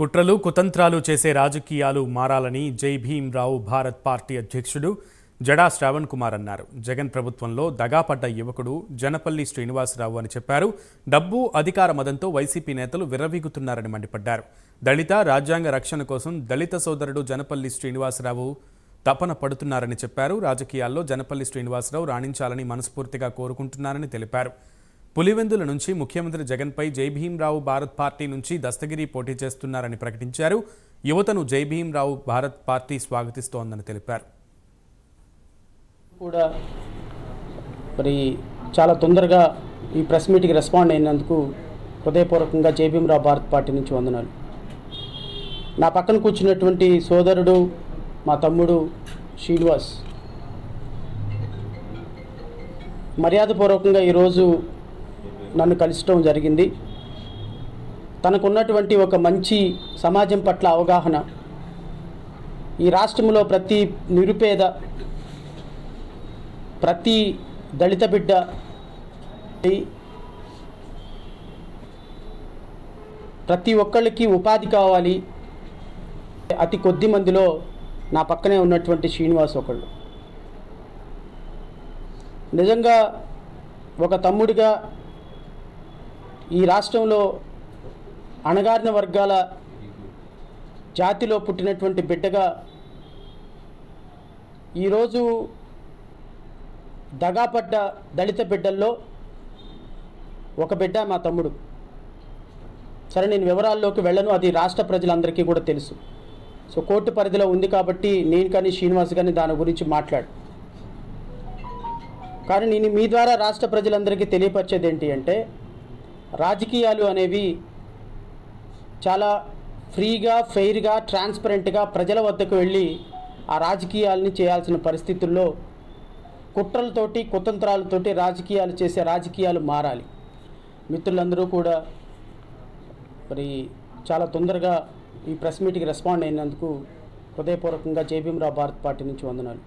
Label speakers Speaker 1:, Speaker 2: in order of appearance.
Speaker 1: కుట్రలు కుతంత్రాలు చేసే రాజకీయాలు మారాలని జై భీమ్రావు భారత్ పార్టీ అధ్యక్షుడు జడా శ్రావణ్ కుమార్ అన్నారు. జగన్ ప్రభుత్వంలో దగాపడ్డ యువకుడు జనపల్లి శ్రీనివాసరావు అని చెప్పారు. డబ్బు అధికార మదంతో వైసీపీ నేతలు విర్రవీగుతున్నారని మండిపడ్డారు. దళిత రాజ్యాంగ రక్షణ కోసం దళిత సోదరుడు జనపల్లి శ్రీనివాసరావు తపన పడుతున్నారని చెప్పారు. రాజకీయాల్లో జనపల్లి శ్రీనివాసరావు రాణించాలని మనస్ఫూర్తిగా కోరుకుంటున్నారని తెలిపారు. పులివెందుల నుంచి ముఖ్యమంత్రి జగన్పై జైభీమ్రావు భారత్ పార్టీ నుంచి దస్తగిరి పోటీ చేస్తున్నారని ప్రకటించారు. యువతను జైభీమ్రావు భారత్ పార్టీ స్వాగతిస్తోందని తెలిపారు.
Speaker 2: కూడా మరి చాలా తొందరగా ఈ ప్రెస్ మీట్కి రెస్పాండ్ అయినందుకు హృదయపూర్వకంగా జేబీఎంరావు భారత్ పార్టీ నుంచి వందనాలు. నా పక్కన కూర్చున్నటువంటి సోదరుడు మా తమ్ముడు శ్రీనివాస్. మర్యాదపూర్వకంగా ఈరోజు నన్ను కలిసడం జరిగింది. తనకున్నటువంటి ఒక మంచి సమాజం పట్ల అవగాహన ఈ రాష్ట్రంలో ప్రతి నిరుపేద ప్రతి దళిత బిడ్డ ప్రతి ఒక్కళ్ళకి ఉపాధి కావాలి. అతి కొద్ది మందిలో నా పక్కనే ఉన్నటువంటి శ్రీనివాస్ ఒకళ్ళు. నిజంగా ఒక తమ్ముడిగా ఈ రాష్ట్రంలో అణగారిన వర్గాల జాతిలో పుట్టినటువంటి బిడ్డగా ఈరోజు దగాపడ్డ దళిత బిడ్డల్లో ఒక బిడ్డ మా తమ్ముడు. సరే నేను వివరాల్లోకి వెళ్ళను. అది రాష్ట్ర ప్రజలందరికీ కూడా తెలుసు. సో కోర్టు పరిధిలో ఉంది కాబట్టి నేను కానీ శ్రీనివాస్ కానీ దాని గురించి మాట్లాడు. కానీ నేను మీ ద్వారా రాష్ట్ర ప్రజలందరికీ తెలియపరిచేది ఏంటి అంటే రాజకీయాలు అనేవి చాలా ఫ్రీగా ఫెయిర్గా ట్రాన్స్పరెంట్గా ప్రజల వద్దకు వెళ్ళి ఆ రాజకీయాలని చేయాల్సిన పరిస్థితుల్లో కుట్రలతోటి కుతంత్రాలతోటి రాజకీయాలు చేసే రాజకీయాలు మారాలి. మిత్రులందరూ కూడా మరి చాలా తొందరగా ఈ ప్రెస్ మీట్కి రెస్పాండ్ అయినందుకు హృదయపూర్వకంగా జేబీఎంరావు భారత్ పార్టీ నుంచి వందనాలు.